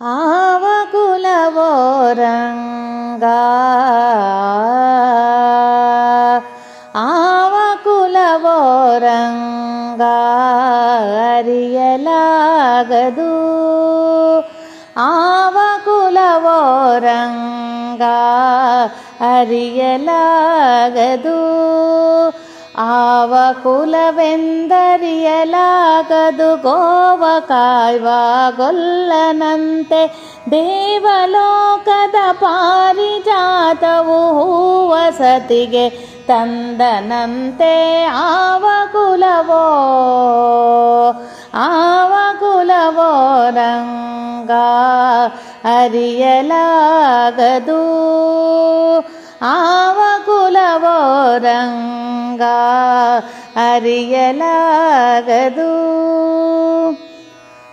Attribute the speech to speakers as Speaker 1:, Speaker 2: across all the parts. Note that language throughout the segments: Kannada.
Speaker 1: ಆವ ಕುಲವೋ ರಂಗ ಆವ ಕುಲವೋ ರಂಗ ಅರಿಯಲಾಗದು ಆವ ಕುಲವೆಂದರಿಯಲಾಗದು ಗೋವ ಕಾಯ್ವ ಗೊಲ್ಲನಂತೆ ದೇವಲೋಕದ ಪಾರಿಜಾತವು ಹೂವ ಸತಿಗೆ ತಂದನಂತೆ ಆವ ಕುಲವೋ ಆವ ಕುಲವೋ ರಂಗ ಅರಿಯಲಾಗದು. ಆವ ಕುಲವೋ ರಂಗ ಅರಿಯಲಾಗದು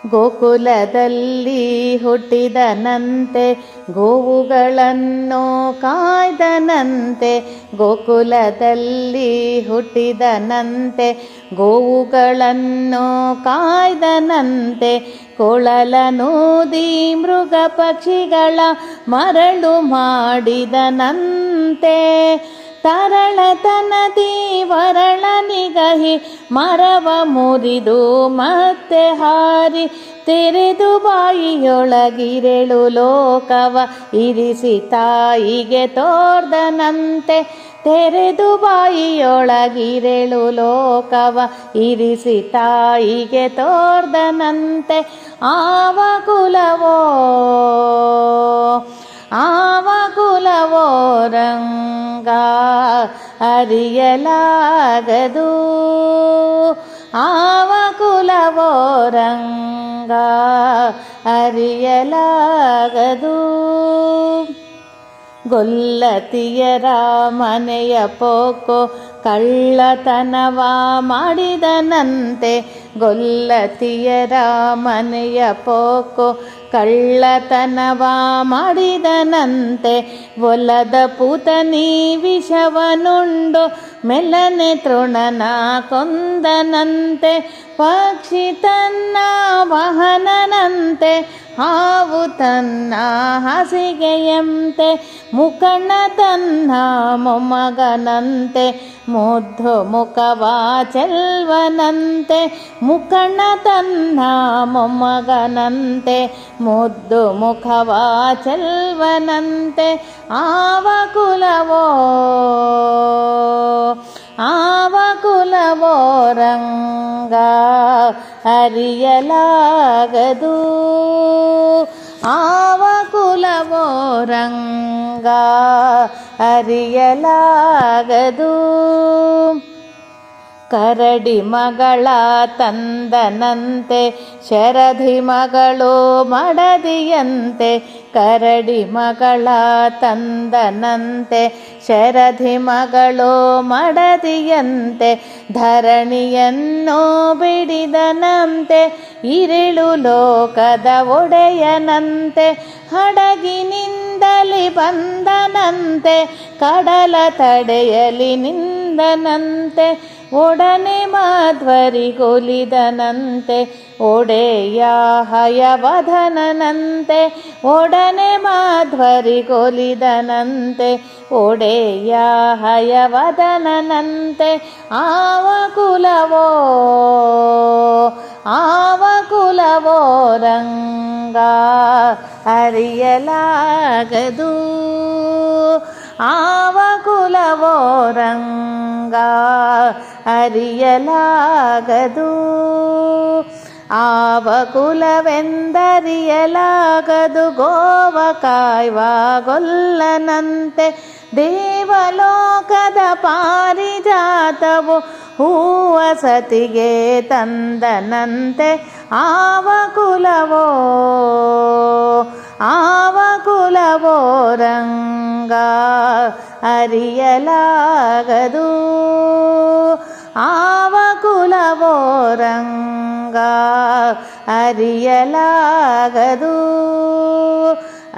Speaker 1: ಗೋಕುಲದಲ್ಲಿ ಹುಟ್ಟಿದನಂತೆ ಗೋವುಗಳನ್ನು ಕಾಯ್ದನಂತೆ, ಗೋಕುಲದಲ್ಲಿ ಹುಟ್ಟಿದನಂತೆ ಗೋವುಗಳನ್ನು ಕಾಯ್ದನಂತೆ ಕೊಳಲನೂದಿ ಮೃಗ ಪಕ್ಷಿಗಳ ಮರಳು ಮಾಡಿದನಂತೆ ತರಳತನದಿ ವರಳ ನಿಗಹಿ ಮರವ ಮುರಿದು ಮತ್ತೆ ಹಾರಿ ತೆರೆದು ಬಾಯಿಯೊಳಗಿರೆಳು ಲೋಕವ ಇರಿಸಿ ತಾಯಿಗೆ ತೋರ್ದನಂತೆ ತೆರೆದು ಬಾಯಿಯೊಳಗಿರೆಳು ಲೋಕವ ಇರಿಸಿ ತಾಯಿಗೆ ತೋರ್ದನಂತೆ ಆವ ಕುಲವೋ ಆವ ಕುಲವೋ ರಂಗ ಅರಿಯಲಾಗದು ಆವ ಕುಲವೋ ರಂಗ ಅರಿಯಲಾಗದು ಗೊಲ್ಲತಿಯರ ಮನೆಯ ಪೋಕೋ ಕಳ್ಳತನವ ಮಾಡಿದನಂತೆ ಗೊಲ್ಲತಿಯರ ಮನೆಯ ಪೋಕೋ ಕಳ್ಳತನವ ಮಾಡಿದನಂತೆ ಒಲದ ಪೂತನಿ ವಿಷವನುಂಡು ಮೆಲ್ಲನೆ ತೃಣನ ಕೊಂದನಂತೆ ಪಕ್ಷಿ ತನ್ನ ವಾಹನನಂತೆ ಹಾವು ತನ್ನ ಹಾಸಿಗೆಯಂತೆ ಮುಖಣ್ಣ ತನ್ನ ಮೊಮ್ಮಗನಂತೆ, ಮುದ್ದು ಮುಖವ ಚೆಲ್ವನಂತೆ ಮುಖಣ್ಣ ತನ್ನ ಮೊಮ್ಮಗನಂತೆ, ಮುದ್ದು ಮುಖವ ಚೆಲ್ವನಂತೆ ಆವ ಕುಲವೋ ಆವ ಕುಲವೋ ರಂಗ ಅರಿಯಲಾಗದು ಕರಡಿ ಮಗಳ ತಂದನಂತೆ ಶರಧಿ ಮಗಳು ಮಡದಿಯಂತೆ, ಕರಡಿ ಮಗಳ ತಂದನಂತೆ ಶರಧಿ ಮಗಳು ಮಡದಿಯಂತೆ, ಧರಣಿಯನ್ನು ಬಿಡಿದನಂತೆ ಇರಿಳು ಲೋಕದ ಒಡೆಯನಂತೆ, ಹಡಗಿನಿಂದಲಿ ಬಂದನಂತೆ, ಕಡಲ ತಡೆಯಲಿ ನಿಂದನಂತೆ ಒಡನೆ ಮಾಧ್ವರಿಗೊಲಿದನಂತೆ ಒಡೆಯ ಹಯವಧನನಂತೆ ಒಡನೆ ಮಾಧ್ವರಿಗೊಲಿದನಂತೆ ಒಡೆಯ ಹಯವದನನಂತೆ ಆವ ಕುಲವೋ ಆವ ಕುಲವೋ ರಂಗ ಅರಿಯಲಾಗದು. ಆವ ಕುಲವೋ ರಂಗ ಅರಿಯಲಾಗದು. ಆವಕುಲವೆಂದರಿಯಲಾಗದು ಗೋವ ಕಾಯ್ವಾಗೊಲ್ಲನಂತೆ ದೇವಲೋಕದ ಪಾರಿಜಾತವು ಹೂವ ಸತಿಗೆ ತಂದನಂತೆ ಆವಕುಲವೋ ಕುಲವೋ ಆವ ಕುಲವೋ ರಂಗ ಅರಿಯಲಾಗದು ಆವ ಕುಲವೋ ರಂಗ ಅರಿಯಲಾಗದು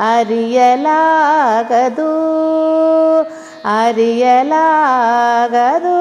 Speaker 1: ಅರಿಯಲಾಗದು ಅರಿಯಲಾಗದು